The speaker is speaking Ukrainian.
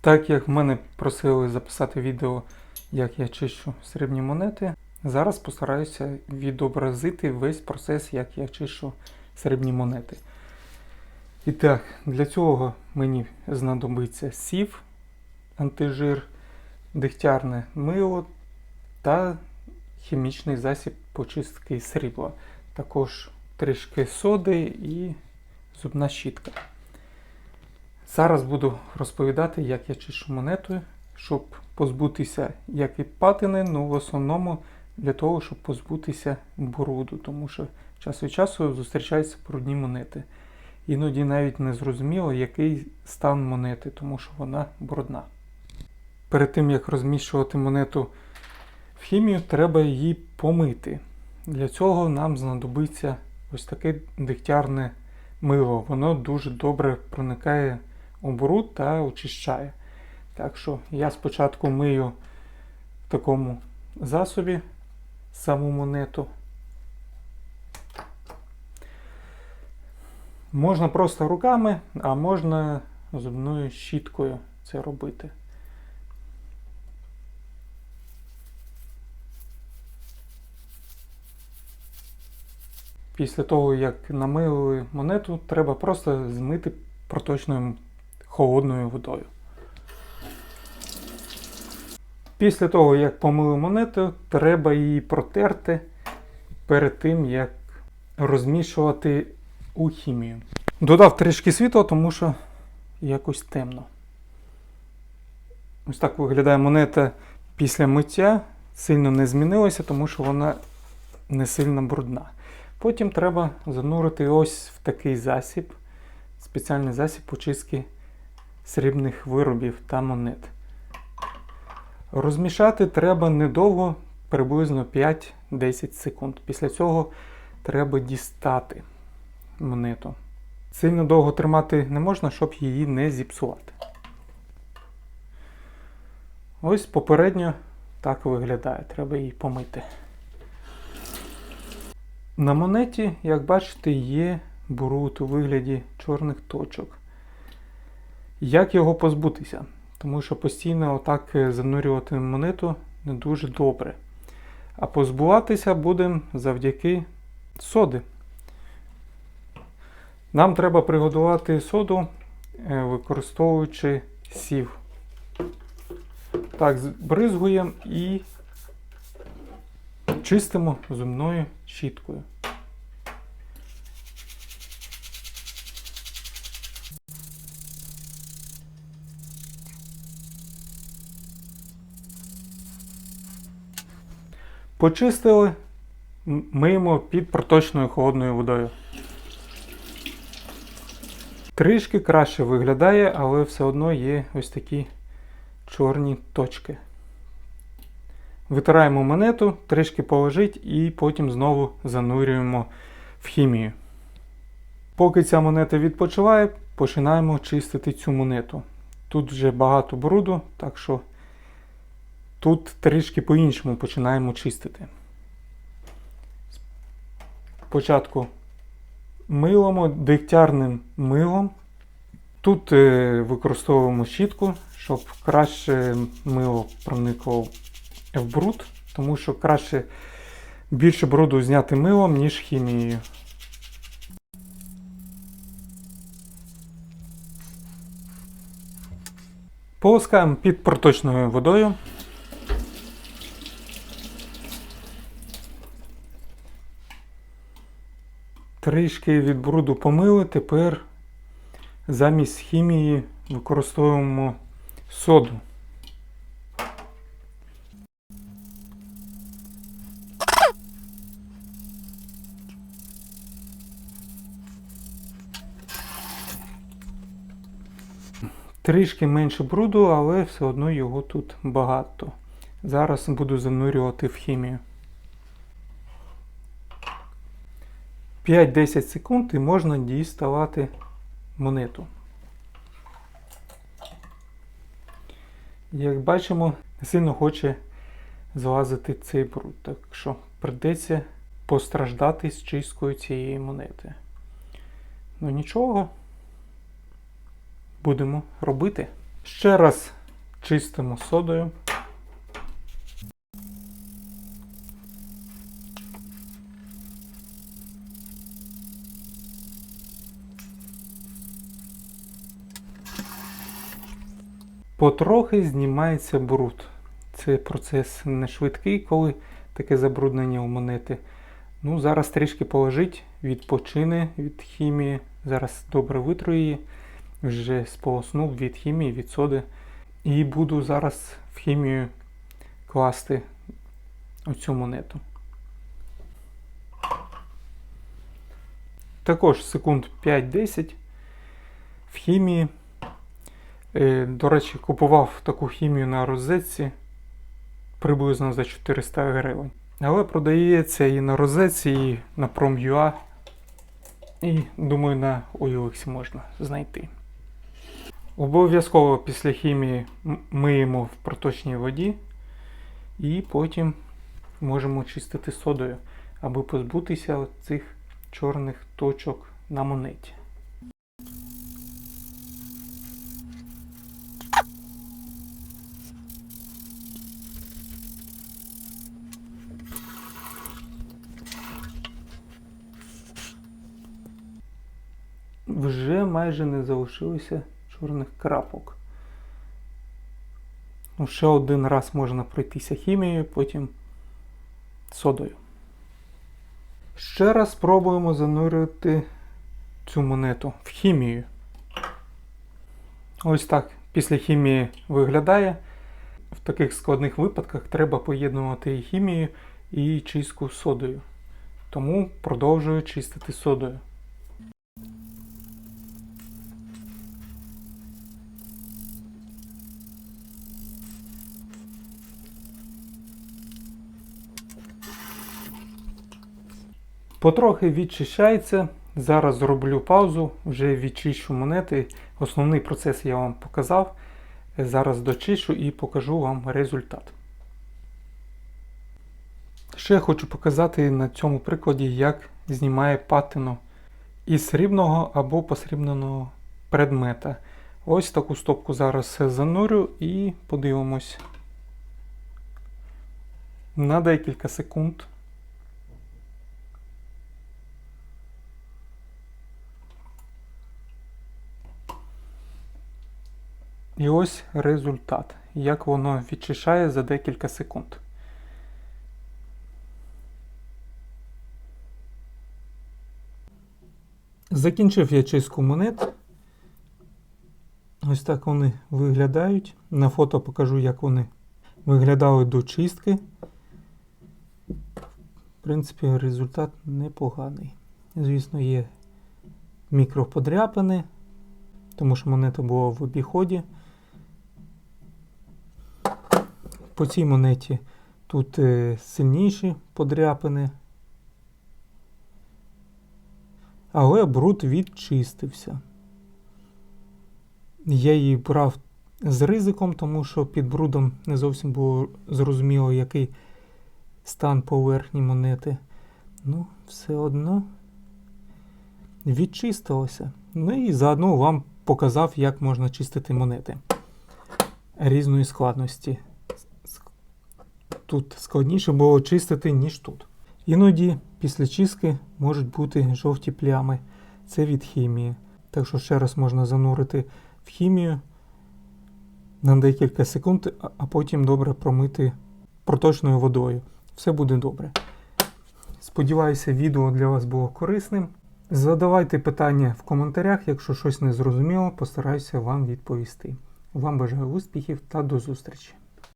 Так як в мене просили записати відео, як я чищу срібні монети, зараз постараюся відобразити весь процес, як я чищу срібні монети. І так, для цього мені знадобиться сів, антижир, дегтярне мило та хімічний засіб почистки срібла. Також трішки соди і зубна щітка. Зараз буду розповідати, як я чищу монету, щоб позбутися як від патини, ну в основному для того, щоб позбутися бруду, тому що час від часу зустрічаються брудні монети. Іноді навіть не зрозуміло, який стан монети, тому що вона брудна. Перед тим як розміщувати монету в хімію, треба її помити. Для цього нам знадобиться ось таке дегтярне мило. Воно дуже добре проникає у бруд та очищає. Так що я спочатку мию в такому засобі саму монету. Можна просто руками, а можна зубною щіткою це робити. Після того, як намилили монету, треба просто змити проточною холодною водою. Після того, як помили монету, треба її протерти перед тим, як розмішувати у хімію. Додав трішки світла, тому що якось темно. Ось так виглядає монета після миття. Сильно не змінилася, тому що вона не сильно брудна. Потім треба занурити ось в такий засіб, спеціальний засіб очистки срібних виробів та монет. Розмішати треба недовго, приблизно 5-10 секунд. Після цього треба дістати монету. Сильно довго тримати не можна, щоб її не зіпсувати. Ось попередньо так виглядає, треба її помити. На монеті, як бачите, є бруд у вигляді чорних точок. Як його позбутися? Тому що постійно отак занурювати монету не дуже добре. А позбуватися будемо завдяки соди. Нам треба приготувати соду, е, використовуючи сів. Так, збризгуємо і чистимо зубною щіткою. Почистили, миємо під проточною холодною водою. Трішки краще виглядає, але все одно є ось такі чорні точки. Витираємо монету, трішки полежить і потім знову занурюємо в хімію. Поки ця монета відпочиває, починаємо чистити цю монету. Тут вже багато бруду, так що тут трішки по-іншому починаємо чистити. Спочатку милимо дегтярним милом. Тут е, використовуємо щітку, щоб краще мило проникло в бруд, тому що краще більше бруду зняти милом, ніж хімією. Полоскаємо під проточною водою. Трішки від бруду помили, тепер замість хімії використовуємо соду. Трішки менше бруду, але все одно його тут багато. Зараз буду занурювати в хімію. 5-10 секунд і можна діставати монету. Як бачимо, не сильно хоче злазити цей бруд, так що придеться постраждати з чисткою цієї монети. Ну нічого, будемо робити. Ще раз чистимо содою. Потрохи знімається бруд. Це процес не швидкий, коли таке забруднення у монети. Ну, зараз трішки положить, відпочине від хімії. Зараз добре витру її. Вже сполоснув від хімії, від соди. І буду зараз в хімію класти оцю монету. Також секунд 5-10 в хімії. Е, До речі, купував таку хімію на розетці приблизно за 400 гривень. Але продається і на розетці, і на Prom.ua. І думаю, на OLX можна знайти. Обов'язково після хімії миємо в проточній воді і потім можемо чистити содою, аби позбутися цих чорних точок на монеті. Вже майже не залишилося чорних крапок. Ну, ще один раз можна пройтися хімією, потім содою. Ще раз спробуємо занурити цю монету в хімію. Ось так після хімії виглядає. В таких складних випадках треба поєднувати і хімію і чистку содою. Тому продовжую чистити содою. Потрохи відчищається. Зараз зроблю паузу, вже відчищу монети. Основний процес я вам показав. Зараз дочищу і покажу вам результат. Ще хочу показати на цьому прикладі, як знімає патину із срібного або посрібненого предмета. Ось таку стопку зараз занурю і подивимось на декілька секунд. І ось результат, як воно відчищає за декілька секунд. Закінчив я чистку монет. Ось так вони виглядають. На фото покажу, як вони виглядали до чистки. В принципі, результат непоганий. Звісно, є мікроподряпини, тому що монета була в обіході. По цій монеті тут е, сильніші подряпини. Але бруд відчистився. Я її брав з ризиком, тому що під брудом не зовсім було зрозуміло, який стан поверхні монети. Ну, все одно відчистилося. Ну і заодно вам показав, як можна чистити монети різної складності. Тут складніше було чистити, ніж тут. Іноді після чистки можуть бути жовті плями. Це від хімії. Так що ще раз можна занурити в хімію на декілька секунд, а- потім добре промити проточною водою. Все буде добре. Сподіваюся, відео для вас було корисним. Задавайте питання в коментарях, якщо щось не зрозуміло, постараюся вам відповісти. Вам бажаю успіхів та до зустрічі!